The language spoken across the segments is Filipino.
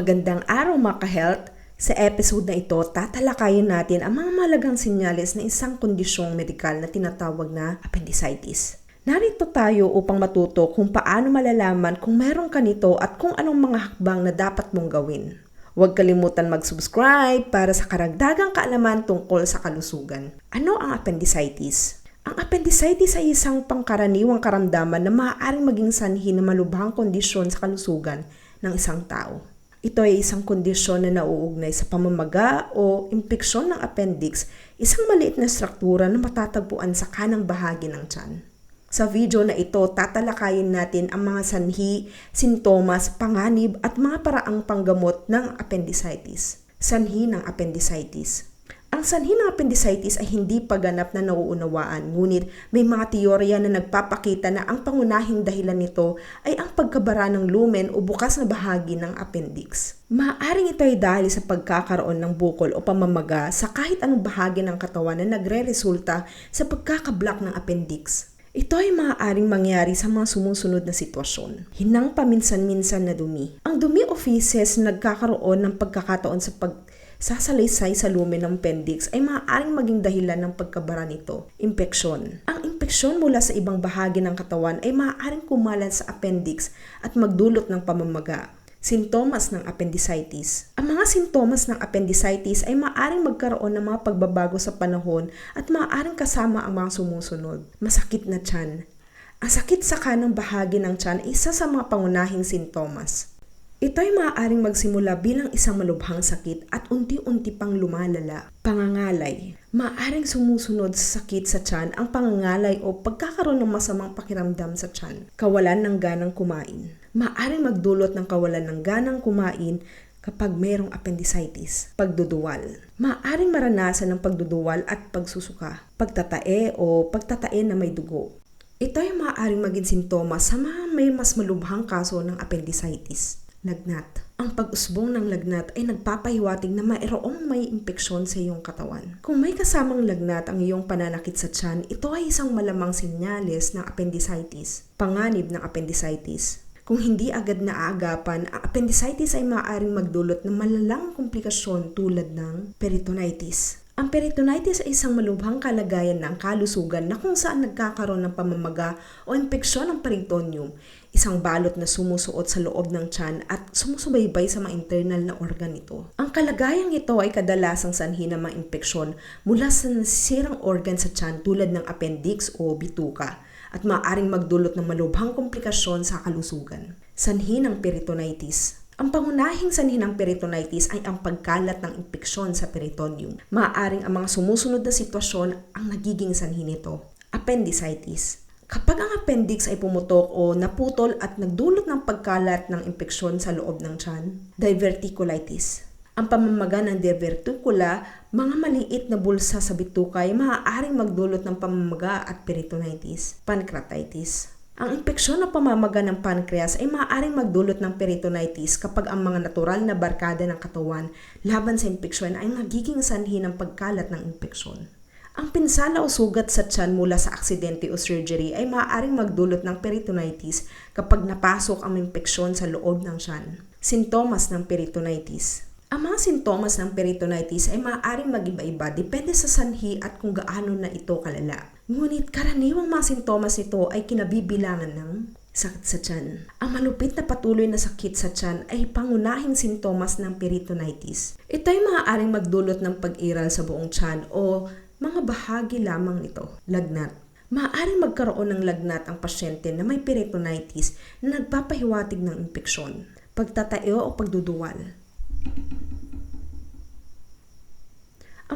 Magandang araw mga ka-health! Sa episode na ito, tatalakayin natin ang mga malagang sinyalis ng isang kondisyong medikal na tinatawag na appendicitis. Narito tayo upang matuto kung paano malalaman kung meron ka nito at kung anong mga hakbang na dapat mong gawin. Huwag kalimutan mag-subscribe para sa karagdagang kaalaman tungkol sa kalusugan. Ano ang appendicitis? Ang appendicitis ay isang pangkaraniwang karamdaman na maaaring maging sanhi ng malubhang kondisyon sa kalusugan ng isang tao. Ito ay isang kondisyon na nauugnay sa pamamaga o impeksyon ng appendix, isang maliit na struktura na matatagpuan sa kanang bahagi ng tiyan. Sa video na ito, tatalakayin natin ang mga sanhi, sintomas, panganib at mga paraang panggamot ng appendicitis. Sanhi ng appendicitis. Ang sanhi ng appendicitis ay hindi paganap na nauunawaan, ngunit may mga teorya na nagpapakita na ang pangunahing dahilan nito ay ang pagkabara ng lumen o bukas na bahagi ng appendix. Maaaring ito ay dahil sa pagkakaroon ng bukol o pamamaga sa kahit anong bahagi ng katawan na nagre-resulta sa pagkakablak ng appendix. Ito ay maaaring mangyari sa mga sumusunod na sitwasyon. Hinang paminsan-minsan na dumi. Ang dumi o feces nagkakaroon ng pagkakataon sa pag sasalaysay sa lumen ng appendix ay maaaring maging dahilan ng pagkabara nito. Impeksyon. Ang impeksyon mula sa ibang bahagi ng katawan ay maaaring kumalat sa appendix at magdulot ng pamamaga. Sintomas ng appendicitis. Ang mga sintomas ng appendicitis ay maaaring magkaroon ng mga pagbabago sa panahon at maaaring kasama ang mga sumusunod. Masakit na tiyan. Ang sakit sa kanang bahagi ng tiyan ay isa sa mga pangunahing sintomas. Ito ay maaaring magsimula bilang isang malubhang sakit at unti-unti pang lumalala. Pangangalay. Maaaring sumusunod sa sakit sa tiyan ang pangangalay o pagkakaroon ng masamang pakiramdam sa tiyan. Kawalan ng ganang kumain. Maaaring magdulot ng kawalan ng ganang kumain kapag mayroong appendicitis, pagduduwal. Maaaring maranasan ng pagduduwal at pagsusuka, pagtatae o pagtatae na may dugo. Ito ay maaaring maging sintomas sa mga may mas malubhang kaso ng appendicitis. Lagnat. Ang pag-usbong ng lagnat ay nagpapahiwatig na mayroong may impeksyon sa iyong katawan. Kung may kasamang lagnat ang iyong pananakit sa tiyan, ito ay isang malamang sinyales ng appendicitis, panganib ng appendicitis. Kung hindi agad naaagapan, ang appendicitis ay maaaring magdulot ng malalang komplikasyon tulad ng peritonitis. Ang peritonitis ay isang malubhang kalagayan ng kalusugan na kung saan nagkakaroon ng pamamaga o impeksyon ng peritonium, isang balot na sumusuot sa loob ng tiyan at sumusubaybay sa mga internal na organ nito. Ang kalagayang ito ay kadalasang sanhi ng mga impeksyon mula sa nasisirang organ sa tiyan tulad ng appendix o bituka at maaaring magdulot ng malubhang komplikasyon sa kalusugan. Sanhi ng peritonitis ang pangunahing sanhi ng peritonitis ay ang pagkalat ng impeksyon sa peritoneum. Maaaring ang mga sumusunod na sitwasyon ang nagiging sanhi nito. Appendicitis. Kapag ang appendix ay pumutok o naputol at nagdulot ng pagkalat ng impeksyon sa loob ng tiyan, diverticulitis. Ang pamamaga ng diverticula, mga maliit na bulsa sa bituka ay maaaring magdulot ng pamamaga at peritonitis, pancreatitis. Ang impeksyon o pamamaga ng pancreas ay maaaring magdulot ng peritonitis kapag ang mga natural na barkada ng katawan laban sa impeksyon ay nagiging sanhi ng pagkalat ng impeksyon. Ang pinsala o sugat sa tiyan mula sa aksidente o surgery ay maaaring magdulot ng peritonitis kapag napasok ang impeksyon sa loob ng tiyan. Sintomas ng peritonitis ang mga sintomas ng peritonitis ay maaaring mag-iba-iba depende sa sanhi at kung gaano na ito kalala. Ngunit karaniwang mga sintomas nito ay kinabibilangan ng sakit sa tiyan. Ang malupit na patuloy na sakit sa tiyan ay pangunahing sintomas ng peritonitis. Ito ay maaaring magdulot ng pag-iral sa buong tiyan o mga bahagi lamang nito. Lagnat. Maaaring magkaroon ng lagnat ang pasyente na may peritonitis na nagpapahiwatig ng impeksyon, pagtatayo o pagduduwal.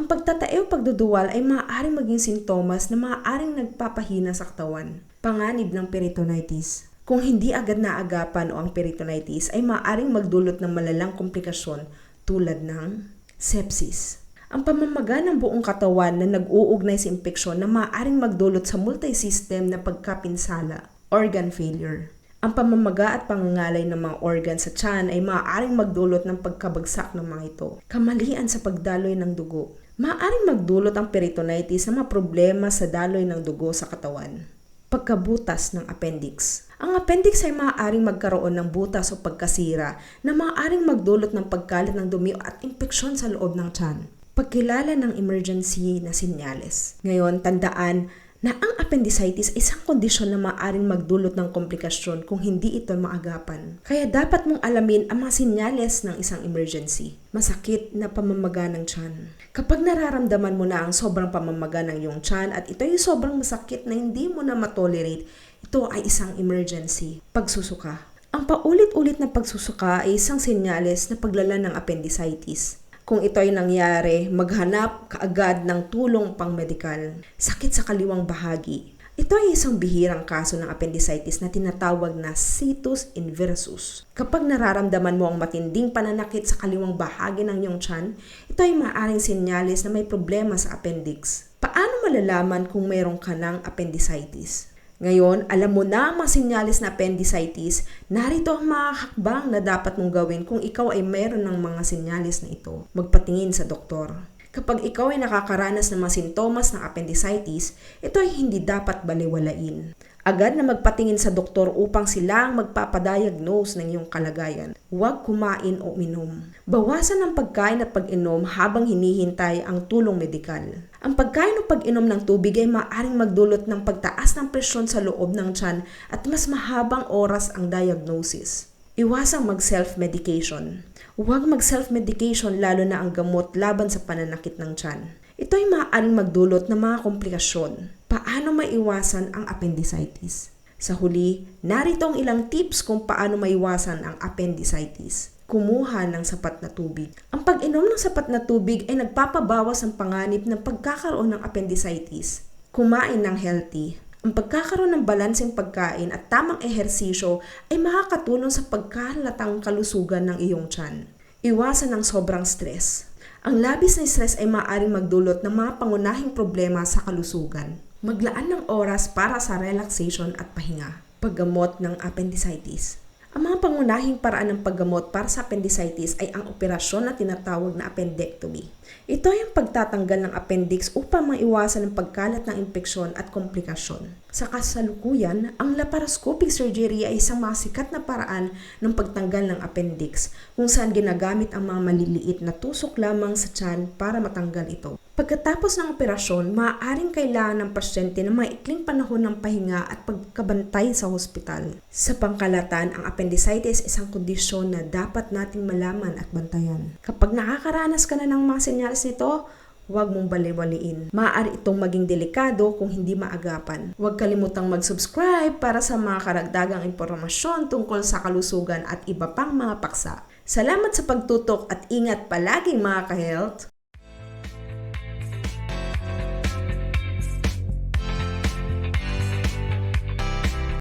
Ang pagtatae o pagduduwal ay maaaring maging sintomas na maaaring nagpapahina sa katawan. Panganib ng peritonitis. Kung hindi agad naagapan o ang peritonitis ay maaaring magdulot ng malalang komplikasyon tulad ng sepsis. Ang pamamaga ng buong katawan na nag-uugnay sa impeksyon na maaaring magdulot sa multisystem na pagkapinsala, organ failure. Ang pamamaga at pangangalay ng mga organ sa tiyan ay maaaring magdulot ng pagkabagsak ng mga ito. Kamalian sa pagdaloy ng dugo. Maaaring magdulot ang peritonitis ng mga problema sa daloy ng dugo sa katawan. pagkabutas ng appendix. Ang appendix ay maaaring magkaroon ng butas o pagkasira na maaaring magdulot ng pagkalat ng dumi at impeksyon sa loob ng tiyan. Pagkilala ng emergency na sinyales. Ngayon, tandaan na ang appendicitis ay isang kondisyon na maaaring magdulot ng komplikasyon kung hindi ito maagapan. Kaya dapat mong alamin ang mga sinyales ng isang emergency. Masakit na pamamaga ng tiyan. Kapag nararamdaman mo na ang sobrang pamamaga ng iyong tiyan at ito ay sobrang masakit na hindi mo na matolerate, ito ay isang emergency. Pagsusuka. Ang paulit-ulit na pagsusuka ay isang senyales na paglala ng appendicitis. Kung ito ay nangyari, maghanap kaagad ng tulong pang medikal. Sakit sa kaliwang bahagi. Ito ay isang bihirang kaso ng appendicitis na tinatawag na situs inversus. Kapag nararamdaman mo ang matinding pananakit sa kaliwang bahagi ng iyong tiyan, ito ay maaaring senyales na may problema sa appendix. Paano malalaman kung mayroon ka ng appendicitis? Ngayon, alam mo na ang mga sinyalis na appendicitis, narito ang mga hakbang na dapat mong gawin kung ikaw ay mayroon ng mga sinyalis na ito. Magpatingin sa doktor. Kapag ikaw ay nakakaranas ng mga sintomas ng appendicitis, ito ay hindi dapat baliwalain. Agad na magpatingin sa doktor upang sila ang magpapadiagnose ng iyong kalagayan. Huwag kumain o uminom. Bawasan ang pagkain at pag-inom habang hinihintay ang tulong medikal. Ang pagkain o pag-inom ng tubig ay maaaring magdulot ng pagtaas ng presyon sa loob ng tiyan at mas mahabang oras ang diagnosis. Iwasang mag-self-medication. Huwag mag-self-medication lalo na ang gamot laban sa pananakit ng tiyan. Ito ay maaaring magdulot ng mga komplikasyon. Paano maiwasan ang appendicitis? Sa huli, narito ang ilang tips kung paano maiwasan ang appendicitis. Kumuha ng sapat na tubig. Ang pag-inom ng sapat na tubig ay nagpapabawas ng panganib ng pagkakaroon ng appendicitis. Kumain ng healthy. Ang pagkakaroon ng balanseng pagkain at tamang ehersisyo ay makakatulong sa pagkahalatang kalusugan ng iyong tiyan. Iwasan ng sobrang stress. Ang labis na stress ay maaaring magdulot ng mga pangunahing problema sa kalusugan. Maglaan ng oras para sa relaxation at pahinga. Paggamot ng appendicitis. Ang mga pangunahing paraan ng paggamot para sa appendicitis ay ang operasyon na tinatawag na appendectomy. Ito ay ang pagtatanggal ng appendix upang maiwasan ang pagkalat ng impeksyon at komplikasyon. Sa kasalukuyan, ang laparoscopic surgery ay isang mga sikat na paraan ng pagtanggal ng appendix kung saan ginagamit ang mga maliliit na tusok lamang sa tiyan para matanggal ito. Pagkatapos ng operasyon, maaaring kailangan ng pasyente ng maikling panahon ng pahinga at pagkabantay sa hospital. Sa pangkalatan, ang appendicitis isang kondisyon na dapat nating malaman at bantayan. Kapag nakakaranas ka na ng mga senyales nito, huwag mong baliwaliin. Maaari itong maging delikado kung hindi maagapan. Huwag kalimutang mag-subscribe para sa mga karagdagang impormasyon tungkol sa kalusugan at iba pang mga paksa. Salamat sa pagtutok at ingat palagi mga ka-health!